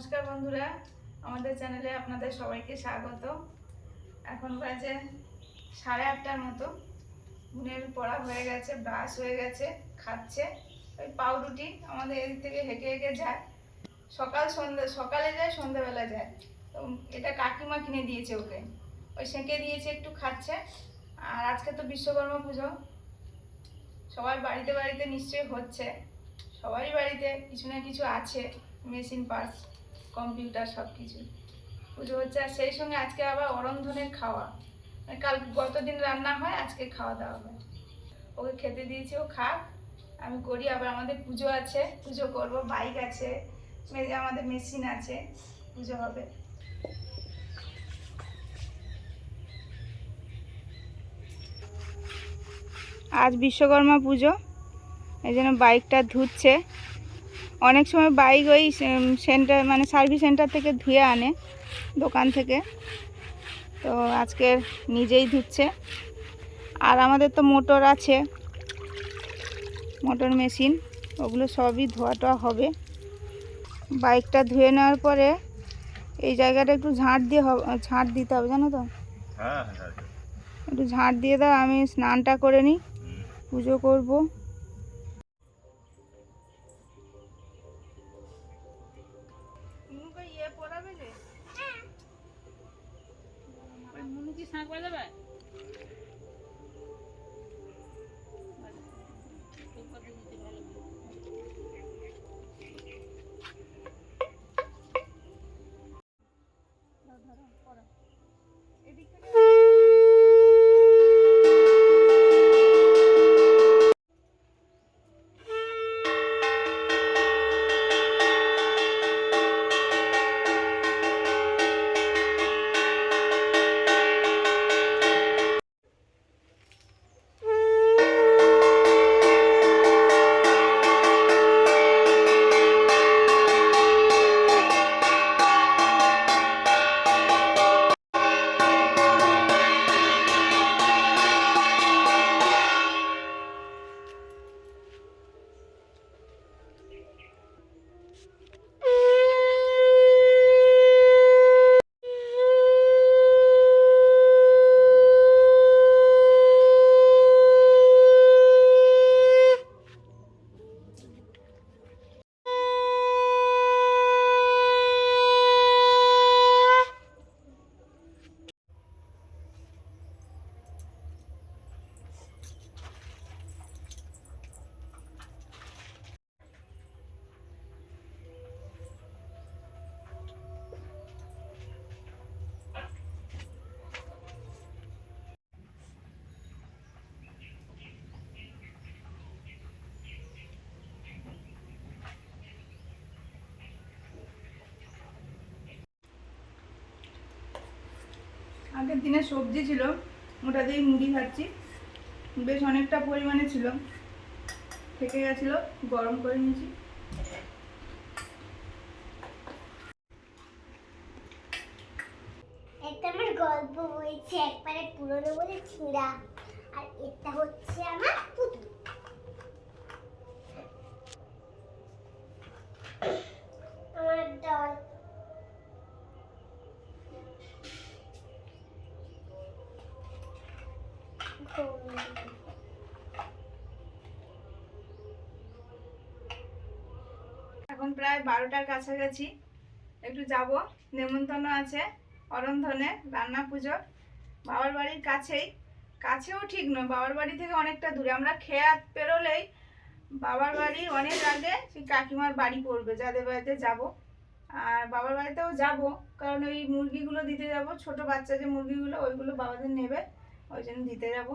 নমস্কার বন্ধুরা, আমাদের চ্যানেলে আপনাদের সবাইকে স্বাগত। এখন বাজে সাড়ে আটটার মতো। বোনের পড়া হয়ে গেছে, ব্রাশ হয়ে গেছে, খাচ্ছে। ওই পাউরুটি আমাদের এদিক থেকে হেঁটে হেঁটে যায়। সকাল সন্ধ্যে, সকালে যায়, সন্ধ্যাবেলা যায়। তো এটা কাকিমা কিনে দিয়েছে ওকে। ওই সেঁকে দিয়েছে, একটু খাচ্ছে। আর আজকে তো বিশ্বকর্মা পুজো। সবার বাড়িতে বাড়িতে নিশ্চয়ই হচ্ছে। সবারই বাড়িতে কিছু না কিছু আছে, মেশিন পার্টস। কম্পিউটার সব কিছু পুজো হচ্ছে আর সেই সঙ্গে আজকে আবার অরন্ধনের খাওয়া। মানে কাল গতদিন রান্না হয়, আজকে খাওয়া দাওয়া হয়। ওকে খেতে দিয়েছি, ও খাক। আমি করি, আবার আমাদের পুজো আছে, পুজো করব। বাইক আছে আমাদের মেশিন আছে, পুজো হবে। আজ বিশ্বকর্মা পুজো। এই জন্য বাইকটা ধুচ্ছে। অনেক সময় বাইক ওই সেন্টার মানে সার্ভিস সেন্টার থেকে ধুয়ে আনে দোকান থেকে। তো আজকে নিজেই ধুচ্ছে। আর আমাদের তো মোটর আছে মোটর মেশিন ওগুলো সবই ধোয়া টোয়া হবে। বাইকটা ধুয়ে নেওয়ার পরে এই জায়গাটা একটু ঝাঁট দিয়ে হবে ঝাঁট দিতে হবে জানো তো? হ্যাঁ হ্যাঁ একটু ঝাঁট দিয়ে দাও আমি স্নানটা করে নিই পুজো করব। মুনু কি শাঁখ বাজাবে আগের দিনে সবজি ছিল, ওটা দিয়েই মুড়ি খাচ্ছি। বেশ অনেকটা পরিমাণে ছিল। থেকে গেছিল, গরম করে নিয়েছি একটা আমার গল্প বইছে একবারে পুরনো বলে ছিঁড়া আর এটা হচ্ছে আমার পুতুল আমার ডল ঘুম। এখন প্রায় বারোটার কাছাকাছি। একটু যাব। নেমন্তন্ন আছে অরন্ধনে, রান্না পুজোর। বাবার বাড়ির কাছেই। কাছেও ঠিক নয়, বাবার বাড়ি থেকে অনেকটা দূরে। আমরা খেয়াত পেরোলেই বাবার বাড়ি অনেক আগে সেই কাকিমার বাড়ি পড়বে, যাদের বাড়িতে যাব। আর বাবার বাড়িতেও যাব, কারণ ওই মুরগিগুলো দিতে যাব। ছোট বাচ্চা যে মুরগিগুলো, ওইগুলো বাবাদের নেবে, ওই জন্য দিতে যাব।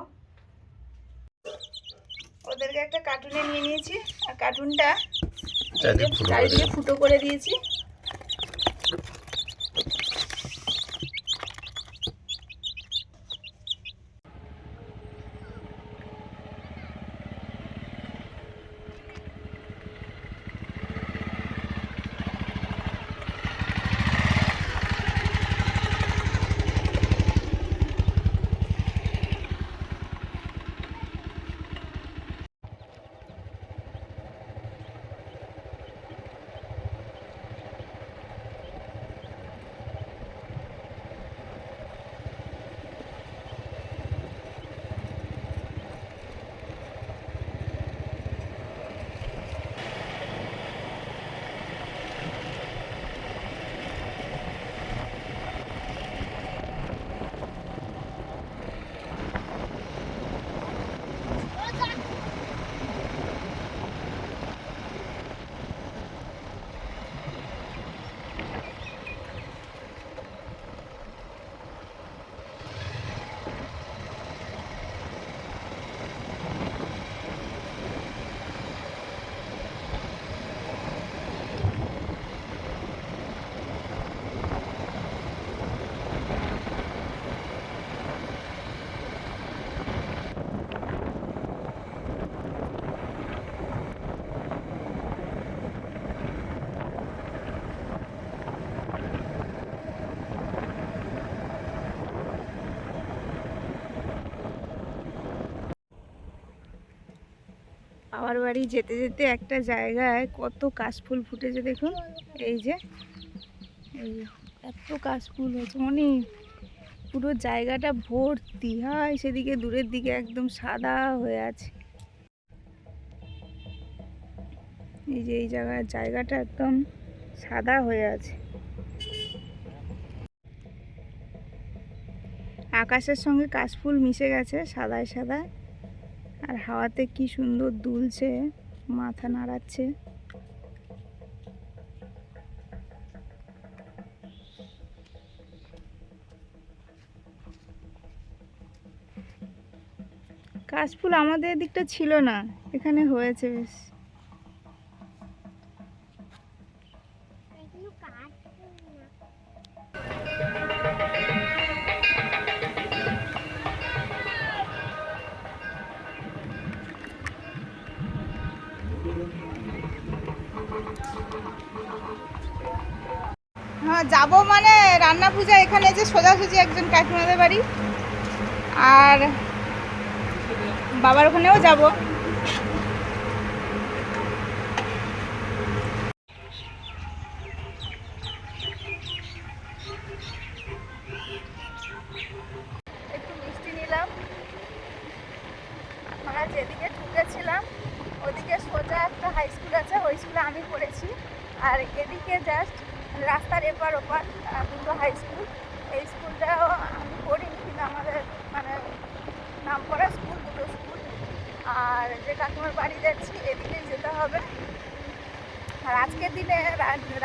ওদেরকে একটা কার্টুনে নিয়ে নিয়েছি। আর কার্টুনটা চারিদিকে ফুটো করে ফুটো করে দিয়েছি। বাবার বাড়ি যেতে যেতে একটা জায়গায় কত কাশফুল ফুটেছে দেখুন। এই যে, এই এত কাশফুল হয়েছে। অনেক পুরো জায়গাটা ভর্তি। হয়, সেদিকে দূরের দিকে একদম সাদা হয়ে আছে। এই যে, এই জায়গার জায়গাটা একদম সাদা হয়ে আছে। আকাশের সঙ্গে কাশফুল মিশে গেছে, সাদায় সাদায়। আর হাওয়াতে কি সুন্দর দুলছে, মাথা নাড়াচ্ছে। কাশফুল আমাদের দিকটা ছিল না, এখানে হয়েছে বেশ। হ্যাঁ যাব মানে রান্না পূজা এখানে যে সোজাসুজি একজন কাকিমাদের বাড়ি। আর বাবার ওখানেও যাব একটু মিষ্টি নিলাম আমরা যেদিকে ঢুকেছিলাম ওদিকে সোজা একটা হাই স্কুল আছে ওই স্কুলে আমি পড়েছি আর এদিকে জাস্ট রাস্তার এপার ওপার আহ, দুটো হাই স্কুল এই স্কুলটাও আমি পড়িনি কিন্তু আমাদের মানে নাম করা স্কুল দুটো স্কুল আর যে, কাকিমার বাড়ি যাচ্ছি, এদিকেই যেতে হবে। আর আজকের দিনে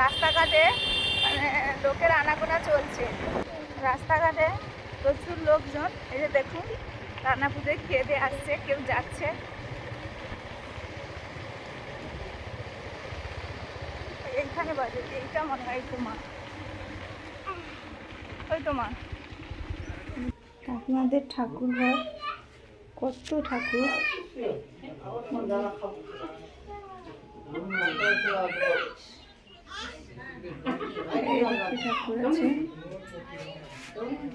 রাস্তাঘাটে মানে লোকের আনাগোনা চলছে। রাস্তাঘাটে প্রচুর লোকজন, এই যে দেখুন, রান্না পুজোয় খেয়ে আসছে, কেউ যাচ্ছে। এইখানে বাজে, এইটা মনে হয় তো মা ওই তো মা। কাকিমাদের ঠাকুর ঘর কত ঠাকুর?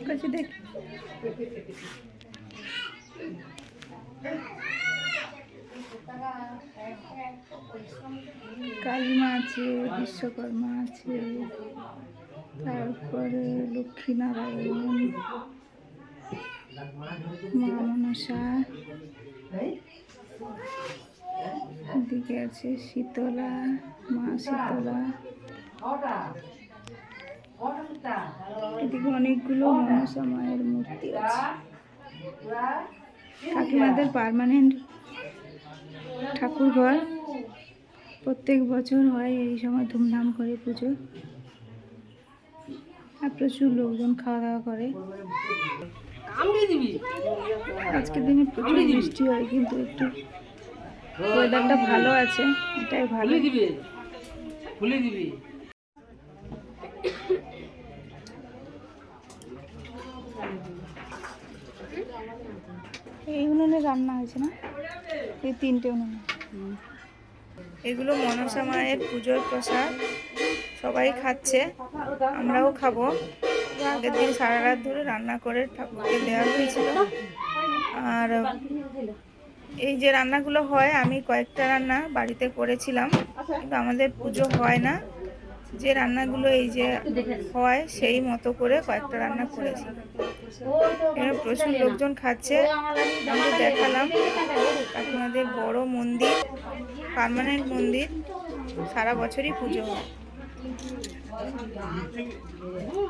কাছে দেখ কালী মা আছে বিশ্বকর্মা আছে তারপরে লক্ষ্মীনারায়ণ মা মনসা এদিকে আছে শীতলা, মা শীতলা। এদিকে অনেকগুলো মনসা মায়ের মূর্তি আছে। কাকিমাদের পার্মানেন্ট ঠাকুর ঘর প্রত্যেক বছর হয় এই সময় ধুমধাম করে পুজো। আর প্রচুর লোকজন খাওয়া দাওয়া করে। আজকের দিনে প্রচুর বৃষ্টি হয় কিন্তু একটু ওয়েদারটা ভালো আছে এটাই ভালো। দিবে। খুলে দিবি। এই উনুনে রান্না হয়েছে না? এই তিনটে উনুনে। এগুলো মনসা মায়ের পুজোর প্রসাদ। সবাই খাচ্ছে আমরাও খাব। আগের দিন সারা রাত ধরে রান্না করে ঠাকুরকে দেওয়া হয়েছিল। আর এই যে রান্নাগুলো হয়, আমি কয়েকটা রান্না বাড়িতে করেছিলাম, কিন্তু আমাদের পুজো হয় না। যে রান্নাগুলো এই যে হয়, সেই মতো করে কয়েকটা রান্না করেছি। এখানে প্রচুর লোকজন খাচ্ছে। আমি দেখালাম, কাকিমাদের বড় মন্দির, পারমানেন্ট মন্দির, সারা বছরই পুজো হয়।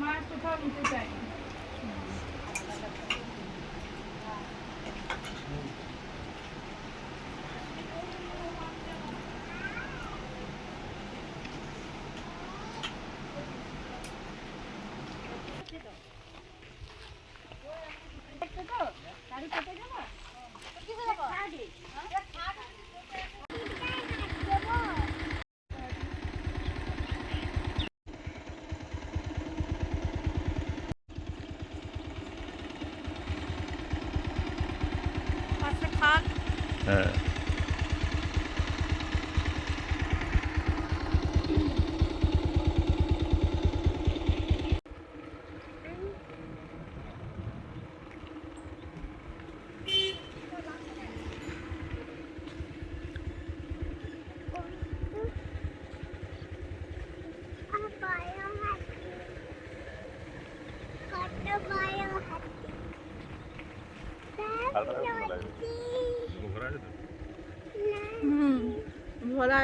মাছ কোথাও নিতে চাই হ্যাঁ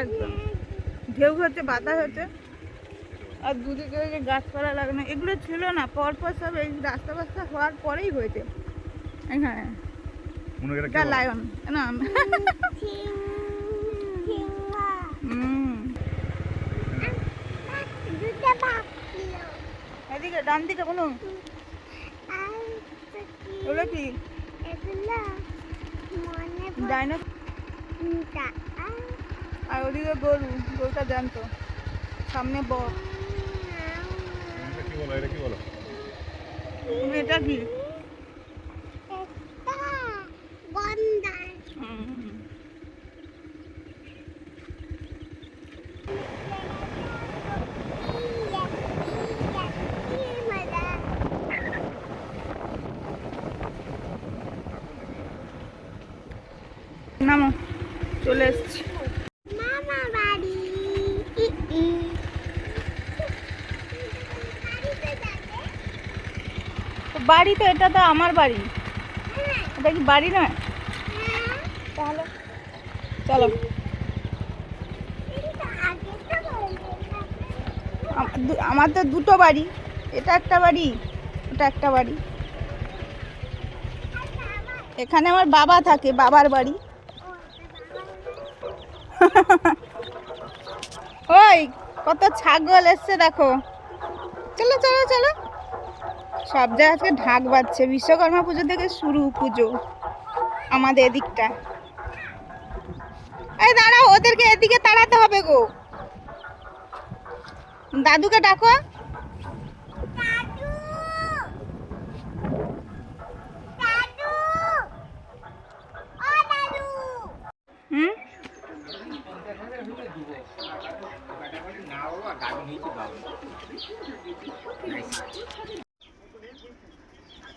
একদম। ঢেউ হচ্ছে বাতাস হচ্ছে। আর দুদিকে ওই যে গাছপালা লাগানো এগুলো ছিল না পরপর সব এই রাস্তা ফাস্তা হওয়ার পরেই হয়েছে। হ্যাঁ মনে লায়ন না। এদিকে ডান দিকে কোনো ওগুলো কি ডাইনো আর ওদিকে গরু গরুটা জানতো সামনে বক কি বলো? এটা কি বলো? এটা কি গন্ডার হুম। নামো চলে এসছি মামা বাড়ি ই ই। বাড়িতে যাবে? তো বাড়ি তো এটা তো আমার বাড়ি। এটা কি বাড়ি নয়। তাহলে চলো। আমার তো দুটো বাড়ি। এটা একটা বাড়ি, ওটা একটা বাড়ি। এখানে আমার বাবা থাকে, বাবার বাড়ি। ওই, কত ছাগল এসছে দেখো। চলো চলো চলো। সব জায়গা আজকে ঢাক বাজছে। বিশ্বকর্মা পুজো থেকে শুরু পুজো আমাদের এদিকটা। এই দাঁড়া ওদেরকে এদিকে তাড়াতে হবে গো। দাদুকে ডাকো। হুম?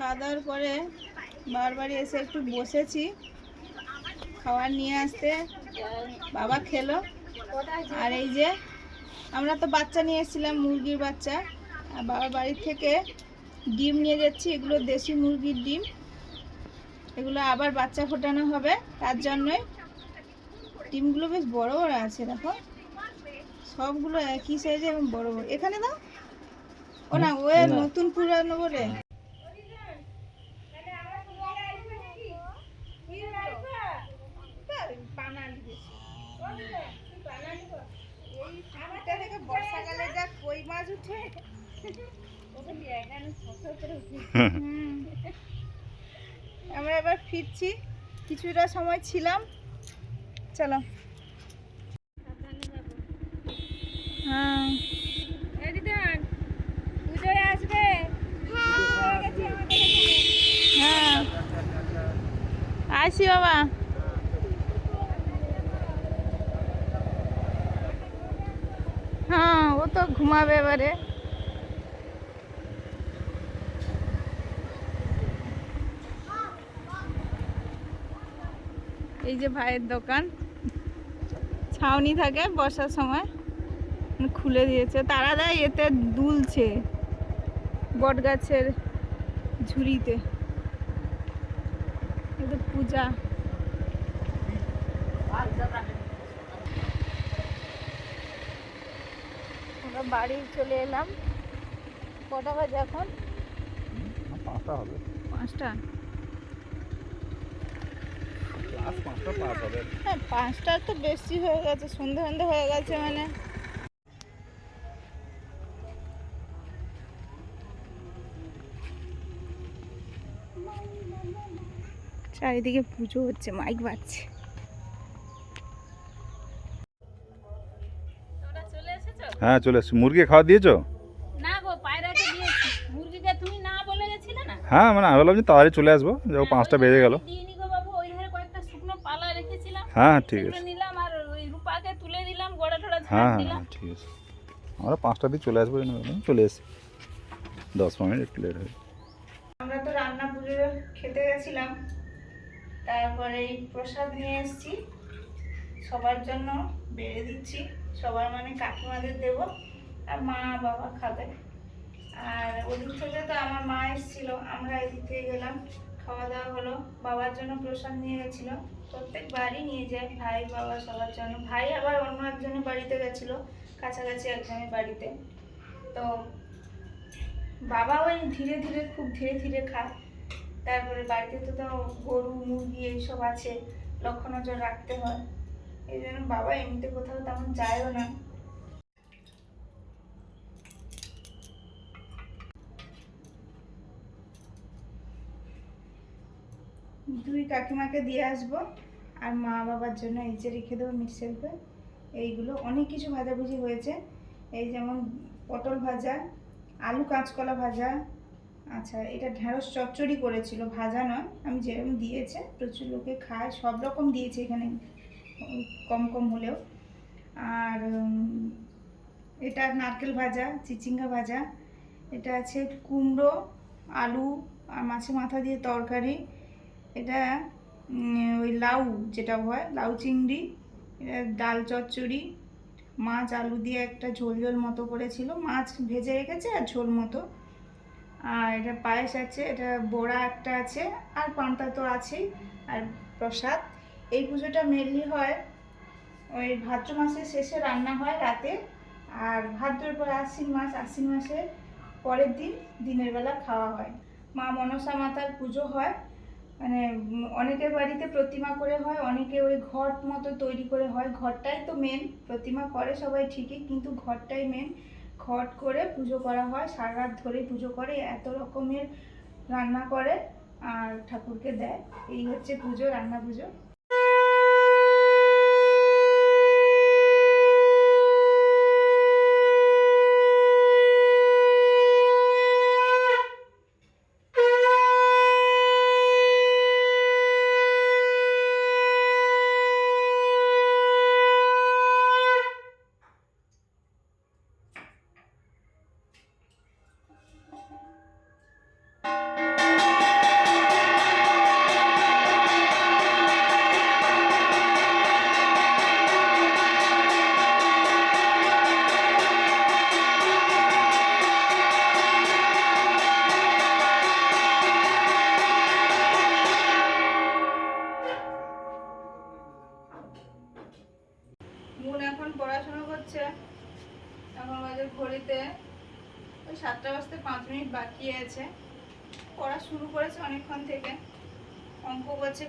খাওয়া দাওয়ার পরে বাবার বাড়ি এসে একটু বসেছি খাবার নিয়ে আসতে বাবা খেলো। আর এই যে আমরা তো বাচ্চা নিয়ে এসেছিলাম মুরগির বাচ্চা। আর বাবার বাড়ি থেকে ডিম নিয়ে যাচ্ছি এগুলো দেশি মুরগির ডিম। এগুলো আবার বাচ্চা ফোটানো হবে তার জন্যই। ডিমগুলো বেশ বড় বড় আছে দেখো। সবগুলো একই সাইজে এবং বড় বড়। এখানে দাও। ও না ও নতুন পুরানো বলে বর্ষাকালে যা কই মাছ উঠে হুম। আমরা এবার ফিরছি। কিছুটা সময় ছিলাম। চলো। হ্যাঁ। আসবে? হ্যাঁ। আসি বাবা হ্যাঁ ও তো ঘুমাবে এবারে। এই যে ভাইয়ের দোকান। ছাউনি থাকে বর্ষার সময়। খুলে দিয়েছে। তারা দেয় এতে দুলছে বট গাছের ঝুড়িতে পূজা আমরা বাড়ি চলে এলাম। কটা বাজে এখন? পাঁচটা হবে। পাঁচটা? পাঁচটা হ্যাঁ পাঁচটার তো বেশি হয়ে গেছে সন্ধে সন্ধে হয়ে গেছে মানে। চারিদিকে পুজো হচ্ছে মাইক বাজছে তোমরা চলে এসেছ হ্যাঁ চলে এসছি মুরগি খাওয়া দিয়েছ? না গো পায়রাকে দিয়েছি। মুরগিকে তুমি না বলে গেছিলে না? হ্যাঁ মানে আমি ভাবলাম যে তাড়াতাড়ি চলে আসব যখন পাঁচটা বেজে গেল। দিইনি গো বাবু ওই ধারে কয়েকটা শুকনো পালা রেখেছিলাম। হ্যাঁ ঠিক আছে। নিলাম আর ওই রূপাকে তুলে দিলাম গোড়া টোড়া হ্যাঁ হ্যাঁ হ্যাঁ, ঠিক আছে। আমরা পাঁচটা দিয়ে চলে আসব চলে এসেছি দশ পনেরো মিনিট একটু লেট হয়ে আমরা তো রান্না পুজো খেতে গেছিলাম তারপরে এই প্রসাদ নিয়ে এসেছি। সবার জন্য বেড়ে দিচ্ছি। সবার মানে কাকিমাদের দেব, আর মা বাবা খাবে। আর ওদিক থেকে তো আমার মা এসেছিল, আমরা এদিক থেকে গেলাম, খাওয়া দাওয়া হলো। বাবার জন্য প্রসাদ নিয়ে গেছিল, প্রত্যেক বাড়ি নিয়ে যায়, ভাই, বাবা সবার জন্য। ভাই আবার অন্য একজনের বাড়িতে গেছিল, কাছাকাছি একজনের বাড়িতে। তো বাবা ওই ধীরে ধীরে, খুব ধীরে ধীরে খায়। তারপরে বাড়িতে তো তো গরু, মুরগি এইসব আছে লক্ষ্য নজর রাখতে হয়। এই জন্য বাবা এমনিতে কোথাও তেমন যায়ও না। দুই কাকিমাকে দিয়ে আসব, আর মা বাবার জন্য এই যে রেখে দেবো মিক্সেলকে এইগুলো অনেক কিছু ভাজাভুজি হয়েছে। এই যেমন পটল ভাজা, আলু কাঁচকলা ভাজা আচ্ছা এটা ঢ্যাঁড়স চচ্চড়ি করেছিল, ভাজা নয়, আমি যেরকম দিয়েছে, প্রচুর লোকে খায়, সব রকম দিয়েছে এখানে। কম কম হলেও। আর এটা নারকেল ভাজা, চিচিঙ্গা ভাজা। এটা আছে কুমড়ো, আলু আর মাছের মাথা দিয়ে তরকারি। এটা ওই লাউ যেটা হয়, লাউ চিংড়ি, এটা ডাল চচ্চড়ি, মাছ আলু দিয়ে একটা ঝোল ঝোল মতো করেছিল। মাছ ভেজে রেখেছে আর ঝোল মতো। আর এটা পায়েস আছে, এটা বড়া একটা আছে, আর পান্তা তো আছেই। আর প্রসাদ। এই পুজোটা মেনলি হয় ওই ভাদ্র মাসের শেষে রান্না হয় রাতে, আর ভাদ্রের পর আশ্বিন মাস, আশ্বিন মাসের পরের দিন দিনের বেলা খাওয়া হয়। মা মনসা মাতার পুজো হয় মানে অনেকের বাড়িতে প্রতিমা করে হয়, অনেকে ওই ঘট মতো তৈরি করে হয়। ঘরটাই তো মেন প্রতিমা করে সবাই ঠিকই, কিন্তু ঘরটাই মেন ঘট করে পুজো করা হয়, সারা রাত ধরে পুজো করে, এত রকমের রান্না করে আর ঠাকুরকে দেয়। এই হচ্ছে পুজো, রান্না পুজো।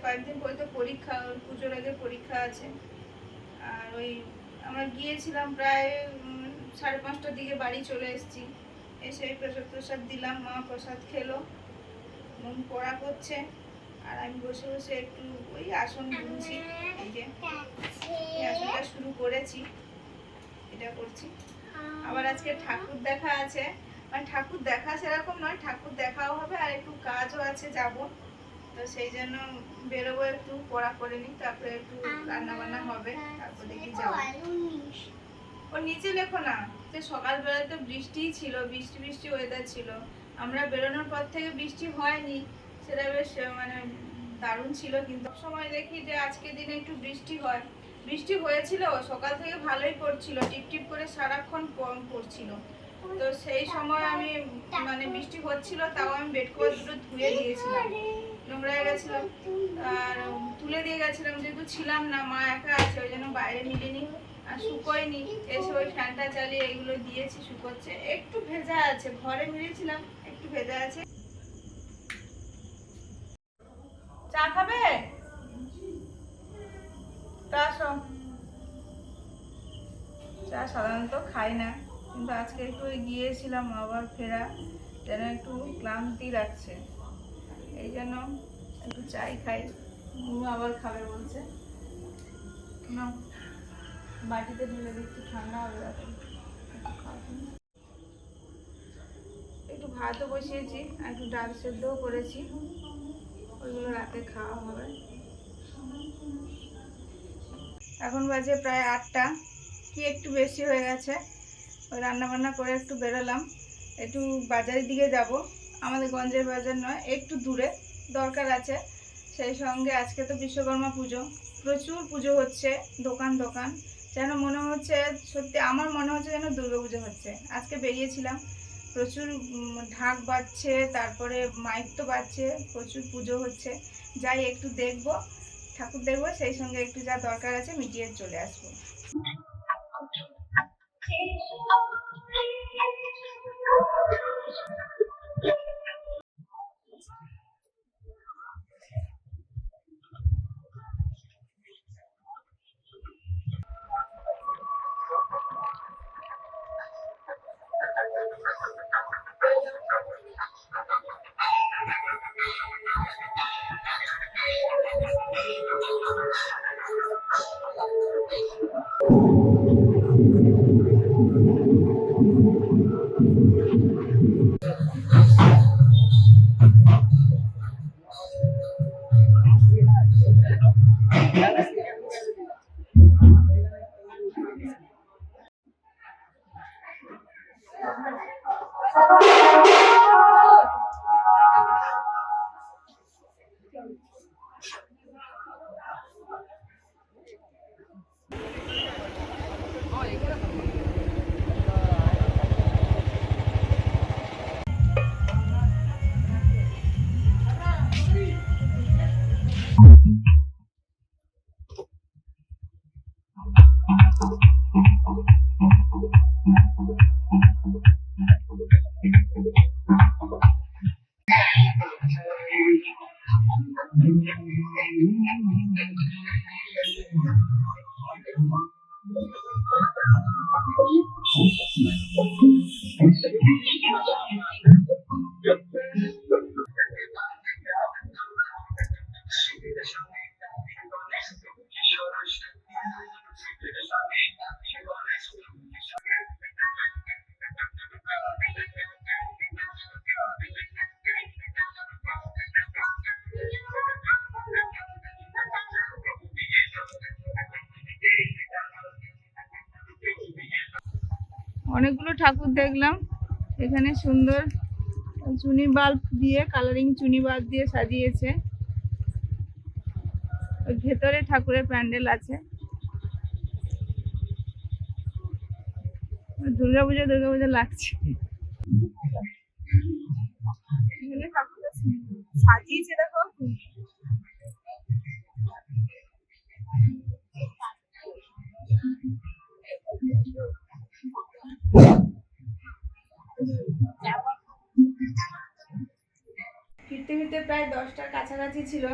কয়েকদিন পরে তো পরীক্ষা, ওর পুজোর আগে পরীক্ষা আছে। আর ওই আমরা গিয়েছিলাম প্রায় সাড়ে পাঁচটার দিকে বাড়ি চলে এসেছি। এসে ওই প্রসাদ প্রসাদ দিলাম, মা প্রসাদ খেলো, মন পড়া করছে। আর আমি বসে বসে একটু ওই আসন বুনছি এই যে আসনটা শুরু করেছি, এটা করছি। আবার আজকে ঠাকুর দেখা আছে। মানে ঠাকুর দেখা সেরকম নয়, ঠাকুর দেখাও হবে আর একটু কাজও আছে যাব। তো সেই জন্য বেরোবো একটু, পড়া করে নিই, তারপরে একটু রান্না বান্না হবে, তারপর দেখি যাব। ও নিচে লেখো না, যে সকালবেলায় তো বৃষ্টিই ছিল, বৃষ্টি বৃষ্টি ওয়েদার ছিল। আমরা বেরোনোর পর থেকে বৃষ্টি হয়নি, সেটা বেশ মানে দারুণ ছিল, কিন্তু সময় দেখি যে আজকে দিনে একটু বৃষ্টি হয়। বৃষ্টি হয়েছিল, সকাল থেকে ভালোই পড়ছিল টিপ টিপ করে সারাক্ষণ প- পড়ছিল। তো সেই সময় আমি মানে বৃষ্টি হচ্ছিল, তাও আমি বেড কভার দুটো ধুয়ে দিয়েছিলাম। নোংরা হয়ে গেছিল। আর তুলে দিয়ে গেছিলাম, যেহেতু ছিলাম না, মা একা আছে, ওই জন্য বাইরে মিলিনি আর শুকোয়নি। এসে ওই ফ্যানটা চালিয়ে এগুলো দিয়েছি, শুকোচ্ছে। একটু ভেজা আছে, ঘরে মিলিয়েছিলাম একটু ভেজা আছে। চা খাবে? চা সাধারণত খাই না, কিন্তু আজকে একটু গিয়েছিলাম আবার ফেরা, যেন একটু ক্লান্তি লাগছে। এই জন্য একটু চাই খাই। আবার খাবে বলছে। নাও বাটিতে ঢেলে দিচ্ছি ঠান্ডা হবে একটু ভাতও বসিয়েছি, আর একটু ডাল সেদ্ধও করেছি। ওইগুলো রাতে খাওয়া হবে। এখন বাজে প্রায় আটটা। কি একটু বেশি হয়ে গেছে? ওই রান্না বান্না করে একটু বেরোলাম। একটু বাজারের দিকে যাব। আমাদের গঞ্জের বাজার নয়, একটু দূরে দরকার আছে। সেই সঙ্গে আজকে তো বিশ্বকর্মা পুজো, প্রচুর পুজো হচ্ছে, দোকান দোকান। যেন মনে হচ্ছে, সত্যি আমার মনে হচ্ছে যেন দুর্গা পুজো হচ্ছে। আজকে বেরিয়েছিলাম, প্রচুর ঢাক বাজছে, তারপরে মাইক তো বাজছে, প্রচুর পুজো হচ্ছে। যাই একটু দেখব, ঠাকুর দেখব, সেই সঙ্গে একটু যা দরকার আছে মিটিয়ে চলে আসব। অনেকগুলো ঠাকুর দেখলাম। এখানে সুন্দর চুনি বাল্ব দিয়ে কালারিং চুনি বাল্ব দিয়ে সাজিয়েছে। ভেতরে ঠাকুরের প্যান্ডেল আছে। দুর্গা পুজো দুর্গা পুজো লাগছে এখানে ঠাকুরটা সাজিয়েছে দেখো ফিরতে ফিরতে প্রায় দশটার কাছাকাছি ছিল।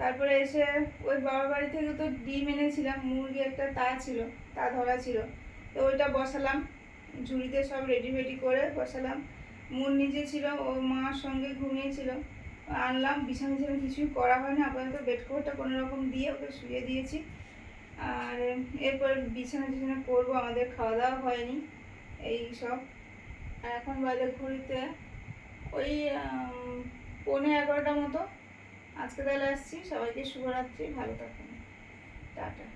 তারপরে এসে ওই বাবার বাড়ি থেকে তো ডিম এনেছিলাম, মুরগি একটা তা ছিল, তা ধরা ছিল। তো ওইটা বসালাম, ঝুড়িতে সব রেডি ফেডি করে বসালাম। মুন নিজে ছিল, ও মার সঙ্গে ঘুমিয়েছিল আনলাম, বিছানা টিছানা কিছুই করা হয়নি। আপাতত বেড কভারটা কোনো রকম দিয়ে ওকে শুয়ে দিয়েছি। আর এরপরে বিছানা টিছানা করব, আমাদের খাওয়া দাওয়া হয়নি, এই সব। আর এখন বাজে ঘড়িতে ওই পৌনে এগারোটা মতো। আজকে তাহলে আসছি। সবাইকে শুভরাত্রি। ভালো থাকুন। টাটা।